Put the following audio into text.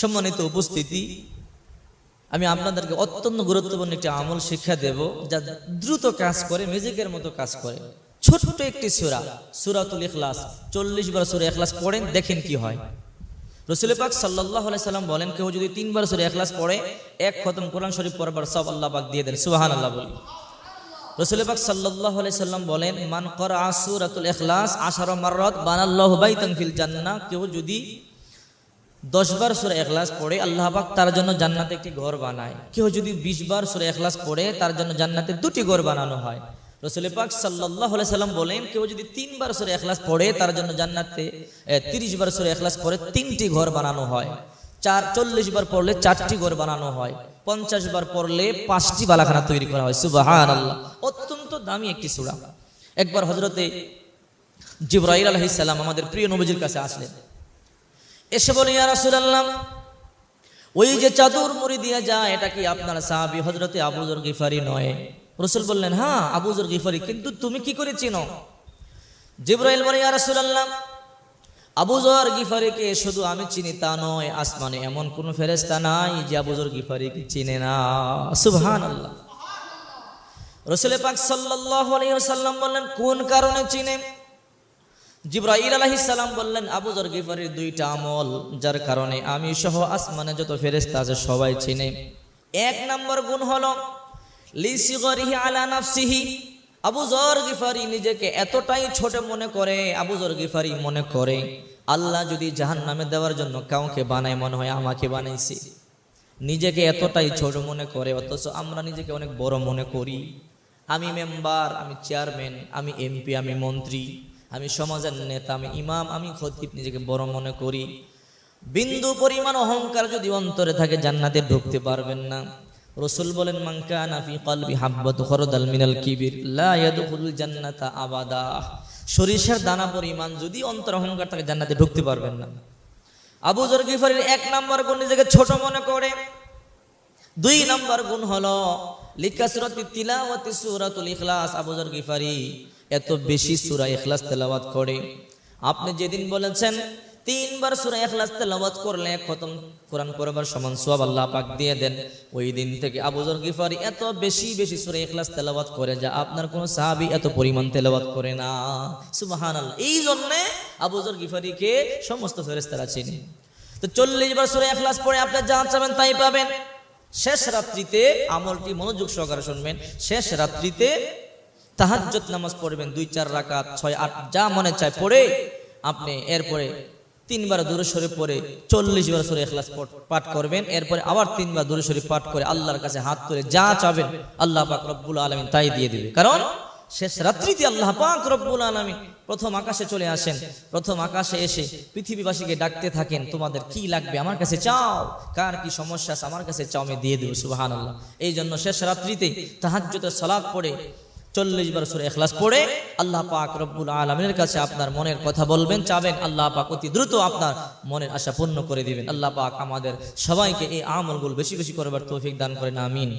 সম্মানিত উপস্থিতি, আমি আপনাদেরকে অত্যন্ত গুরুত্বপূর্ণ একটি আমল শিক্ষা দেব যা দ্রুত কাজ করে মিউজিকের মতো কাজ করে। ছোট্ট একটি সুরা, সুরাতুল ইখলাস, চল্লিশ বার সুরা ইখলাস পড়েন, দেখেন কি হয়। রসুল পাক সাল্লাহ সাল্লাম বলেন, কেউ যদি তিনবার সুরা ইখলাস পড়ে, এক খতম কোরআন শরীফ পড়বার সব আল্লাহ পাক দিয়ে দেন সুবাহান আল্লাহ বলি। রসুল পাক সাল্লাহ সাল্লাম বলেন, মান করা সুরাতুল ইখলাস আশার মাররত বানাল্লাহ বাইতান ফিল জান্নাহ কেউ যদি দশ বার সুরে এখলাস পড়ে আল্লাহ পাক তার জন্য জান্নাতে একটি ঘর বানায়। কেউ যদি বিশ বার সুরে এখলাস পড়ে, তার জন্য জান্নাতে দুটি ঘর বানানো হয়। রসুল পাক সাল্লাহ সাল্লাম বলেন, কেউ যদি তিনবার সুরে এখলাস পড়ে, তার জন্য জান্নাতে তিরিশ বার সুরে এখলাস পড়ে তিনটি ঘর বানানো হয়। চার চল্লিশ বার পড়লে চারটি ঘর বানানো হয়। পঞ্চাশ বার পড়লে পাঁচটি বালাখানা তৈরি করা হয়। সুবাহান আল্লাহ অত্যন্ত দামি একটি সুরা। একবার হজরতে জিব্রাইল আলহিস সালাম আমাদের প্রিয় নবীজির কাছে আসলেন। এসে বলি, ইয়া রাসূলুল্লাহ, ওই যে চাদর মুড়ি দিয়ে যায়, এটা কি আপনার সাহাবী হযরতে আবুজর গিফারি নয়? রাসূল বললেন হ্যাঁ আবুজর গিফারি, কিন্তু তুমি কি করে চিনো? জিবরাইল বলে, ইয়া রাসূলুল্লাহ আবুজর গিফারিকে শুধু আমি চিনি, তা নয়, আসমানে এমন কোন ফেরেশতা নাই যে আবুজর গিফারিকে চিনে না। সুবহানাল্লাহ। রাসূল পাক সাল্লাল্লাহু আলাইহি ওয়াসাল্লাম বললেন, কোন কারণে চিনে? জিব্রাইল আলাইহিস সালাম বললেন, আবু জর গিফারির দুইটা আমল, যার কারণে আমি সহ আসমানে যত ফেরেশতা আছে সবাই চিনে। এক নম্বর গুণ হলো লিসিগরিহি আলা নাফসিহি। আবু জর গিফারি নিজেকে এতটাই ছোট মনে করে, আবু জর গিফারি মনে করে, আল্লাহ যদি জাহান্নামে দেওয়ার জন্য কাউকে বানায়, মনে হয় আমাকে বানাইছে। নিজেকে এতটাই ছোট মনে করে, অথচ আমরা নিজেকে অনেক বড় মনে করি। আমি মেম্বার, আমি চেয়ারম্যান, আমি এমপি, আমি মন্ত্রী। আমি সমাজের নেতা, আমি ইমাম, আমি খতিব নিজেকে বড় মনে করি। বিন্দু পরিমাণ অহংকার যদি অন্তরে থাকে, জান্নাতে ঢুকতে পারবেন না। রসুল বলেন মাঙ্কা নাফি কলবি হাব্বাত খরদাল কিবির, লা ইয়াদখুলুল জান্নাতা আবাদা। সরিষার দানা পরিমাণ যদি অন্তর অহংকার থাকে, জান্নাতে ঢুকতে পারবেন না। আবু জর গিফারির এক নাম্বার গুণ নিজেকে ছোট মনে করে। দুই নাম্বার গুণ হলো, লিকাসরতি তিলাওয়াতি সূরাতুল ইখলাস। আবু জর গিফারি এত বেশি সূরা ইখলাস তেলাওয়াত করে। আপনি যেদিন বলেছেন, তিনবার সূরা ইখলাস তেলাওয়াত করলে খতম কোরআন পড়বার সমান সওয়াব আল্লাহ পাক দিয়ে দেন। ওই দিন থেকে আবু জর গিফারি এত বেশি বেশি সূরা ইখলাস তেলাওয়াত করে যা আপনার কোনো সাহাবী এত পরিমাণ তেলাওয়াত করে না। সুবহানাল্লাহ। এই জন্যে আবু জর গিফারিকে সমস্ত ফেরেশতারা চিনে। তো চল্লিশ বার সূরা ইখলাস পড়ে আপনি যা চাবেন তাই পাবেন। শেষ রাত্রিতে আমলটি মনোযোগ সহকারে শুনবেন। শেষ রাত্রিতে তাহাজ্জত নামাজ পড়বেন দুই, চার রাকাত, ছয়, আট, যা মনে চায় পড়ে। আপনি এরপরে তিনবার দূরে সরে পড়ে চল্লিশ বার সরে এখলাস পাঠ করবেন। এরপরে আবার তিনবার দূরে সরে পাঠ করে আল্লাহর কাছে হাত তুলে যা চাবেন, আল্লাহ পাক রব্বুল আলমিন তাই দিয়ে দিবে। কারণ শেষ রাত্রিতে আল্লাহ পাক রব্বুল আলমিন প্রথম আকাশে চলে আসেন, প্রথম আকাশে এসে পৃথিবীবাসীকে ডাকতে থাকেন, তোমাদের কি লাগবে আমার কাছে চাও? কার কি সমস্যা আছে আমার কাছে চাও? আমি দিয়ে দেবো সুবাহান আল্লাহ এই জন্য শেষ রাত্রিতে তাহাজ্জুদের সালাদ পড়ে চল্লিশ বার সুরে এখলাস পড়ে আল্লাহ পাক রব্বুল আলমের কাছে আপনার মনের কথা বলবেন, চাবেন, আল্লাহ পাক অতি দ্রুত আপনার মনের আশা পূর্ণ করে দিবেন। আল্লাহ পাক আমাদের সবাইকে এই আমলগুলো বেশি বেশি করবার তৌফিক দান করেন, আমিন।